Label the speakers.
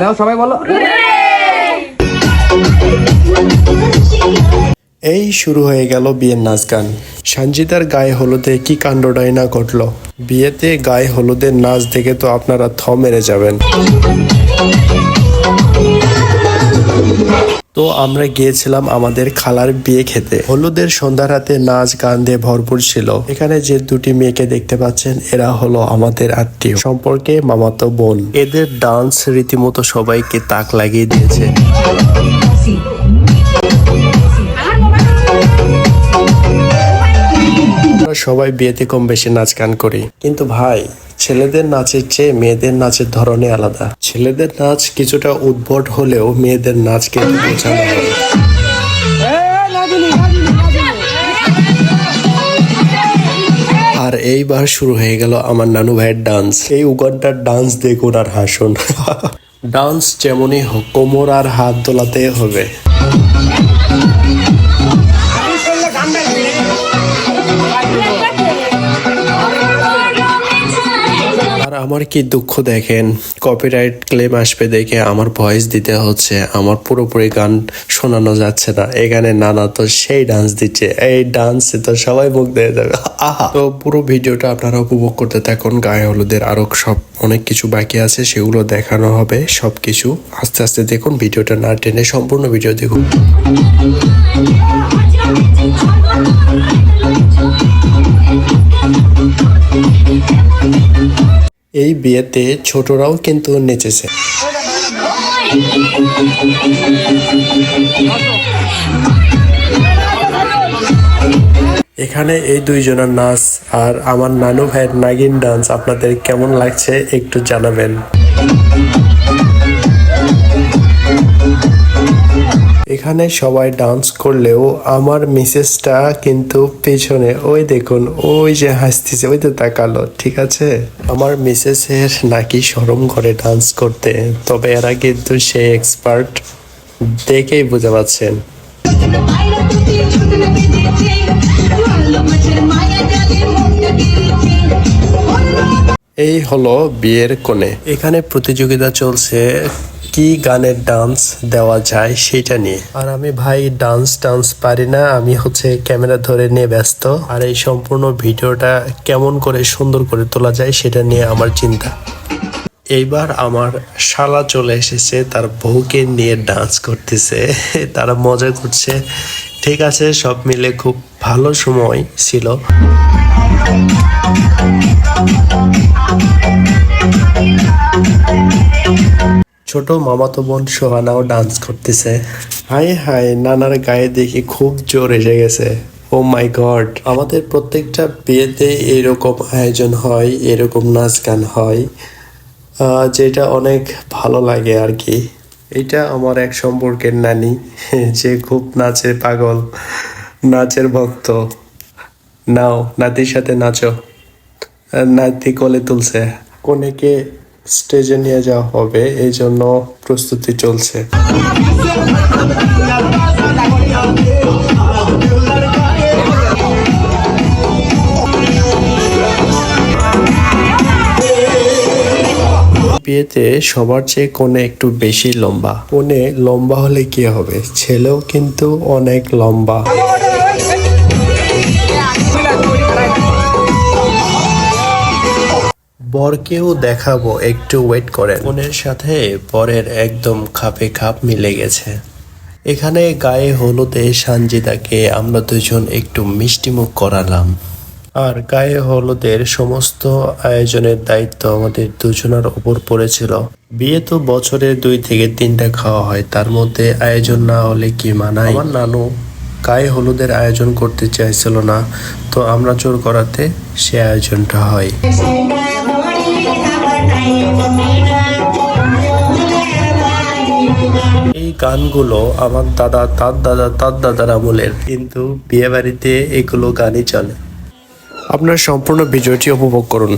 Speaker 1: দাও সবাই বলো।
Speaker 2: এই শুরু হয়ে গেল বিয়ের নাচ গান। সঞ্জিতার গায়ে হলুদে কি কাণ্ডটাই না ঘটলো? বিয়েতে গায়ে হলুদের নাচ দেখে তো আপনারা থ মেরে যাবেন। তো আমরা গিয়েছিলাম আমাদের খালার বিয়ে খেতে। হলুদের সন্ধ্যা রাতে নাচ গান দিয়ে ভরপুর ছিল। এখানে যে দুটি মেয়েকে দেখতে পাচ্ছেন, এরা হলো আমাদের আত্মীয়। সম্পর্কে মামাতো বোন। এদের ডান্স রীতিমতো সবাইকে তাক লাগিয়ে দিয়েছে। সবাই বিয়েতে কম বেশি নাচ গান করি। কিন্তু ভাই ছেলেদের নাচের চেয়ে মেয়েদের নাচের ধরনে আলাদা। ছেলেদের নাচ কিছুটা উদ্ভট হলেও মেয়েদের নাচ কিন্তু বোঝানো হয়। আর এইবার শুরু হয়ে গেল আমার নানু ভাইয়ের ডান্স। এই উগানটার ডান্স দেখুন আর হাসুন। ডান্স যেমনই হোক, কোমর আর হাত দোলাতে হবে। আমার কি দুঃখ দেখেন? কপিরাইট ক্লেম আসবে দেখে আমার ভয়েস দিতে হচ্ছে। আমার পুরোপুরি গান শোনানো যাচ্ছে না। এখানে নানা তো সেই ডান্স দিচ্ছে। এই ডান্সে তো সবাই মুখ দিয়ে যাবে। আহা! তো পুরো ভিডিওটা আপনারা উপভোগ করতে থাকুন। গায়ে হলুদের আরও সব অনেক কিছু বাকি আছে, সেগুলো দেখানো হবে সব কিছু আস্তে আস্তে দেখুন, ভিডিওটা না টেনে সম্পূর্ণ ভিডিও দেখুন। এই বিয়েতে ছোটরাও কিন্তু নেচেছে। এখানে এই দুইজনের নাচ আর আমার নানু ভাইয়ের নাগিন ডান্স আপনাদের কেমন লাগছে একটু জানাবেন। এখানে সবাই ডান্স করলেও আমার মিসেসটা কিন্তু পেছনে, ওই দেখুন, ওই যে হাসতেছে, ওই তো তাকালো, ঠিক আছে? আমার মিসেসের নাকি সরম করে ডান্স করতে, তবে এরা কিন্তু সে এক্সপার্ট দেখেই বুঝতে পারছেন
Speaker 3: মায়েরা তুই ছোট না বেঁধেছে ভালো মাছের মায়া জালে মনটা গেছে
Speaker 2: এই হলো বিয়ের কোণে। এখানে প্রতিযোগিতা চলছে কি গানের ডান্স দেওয়া যায় সেটা নিয়ে। আর আমি ভাই ডান্স টান্স পারি না আমি হচ্ছে ক্যামেরা ধরে নিয়ে ব্যস্ত। আর এই সম্পূর্ণ ভিডিওটা কেমন করে সুন্দর করে তোলা যায় সেটা নিয়ে আমার চিন্তা। এইবার আমার শালা চলে এসেছে তার বউকে নিয়ে ডান্স করতেছে তারা মজা করছে। ঠিক আছে সব মিলে খুব ভালো সময় ছিল। ছোট মামাতো বোন সোহানাও ডান্স করতেছে। হাই হাই, নানার গায়ে দেখি খুব জোর এসে গেছে। ও মাই গড আমাদের প্রত্যেকটা বিয়েতে এরকম আয়োজন হয়, এরকম নাচ গান হয় যেটা অনেক ভালো লাগে আর কি। এটা আমার এক সম্পর্কের নানি, যে খুব নাচে পাগল, নাচের ভক্ত। নাও, নাতির সাথে নাচো। নাতি কোলে তুলছে। কনেকে স্টেজে নিয়ে যাওয়া হবে, এই জন্য প্রস্তুতি চলছে। বিয়েতে সবার চেয়ে কোণে একটু বেশি লম্বা। কোণে লম্বা হলে কি হবে? ছেলেও কিন্তু অনেক লম্বা। বরকেও দেখাবো একটু ওয়েট করেন। বোনের সাথে বরের একদম খাপে খাপ মিলে গেছে। এখানে গায়ে হলুদে সানজিদাকে আমরা দুজন একটু মিষ্টিমুখ করালাম। আর গায়ে হলুদের সমস্ত আয়োজনের দায়িত্ব আমাদের দুজনের ওপর পড়েছিল। বিয়ে তো বছরে দুই থেকে তিনটা খাওয়া হয় তার মধ্যে আয়োজন না হলে কি মানায়? আমার নানু গায়ে হলুদের আয়োজন করতে চাইছিল না তো আমরা জোর করাতে সে আয়োজনটা হয়। এই গানগুলো আমার দাদা, তার দাদা, তার দাদার আমলের কিন্তু বিয়ে বাড়িতে এগুলো গানই চলে। আপনার সম্পূর্ণ ভিডিওটি উপভোগ করুন।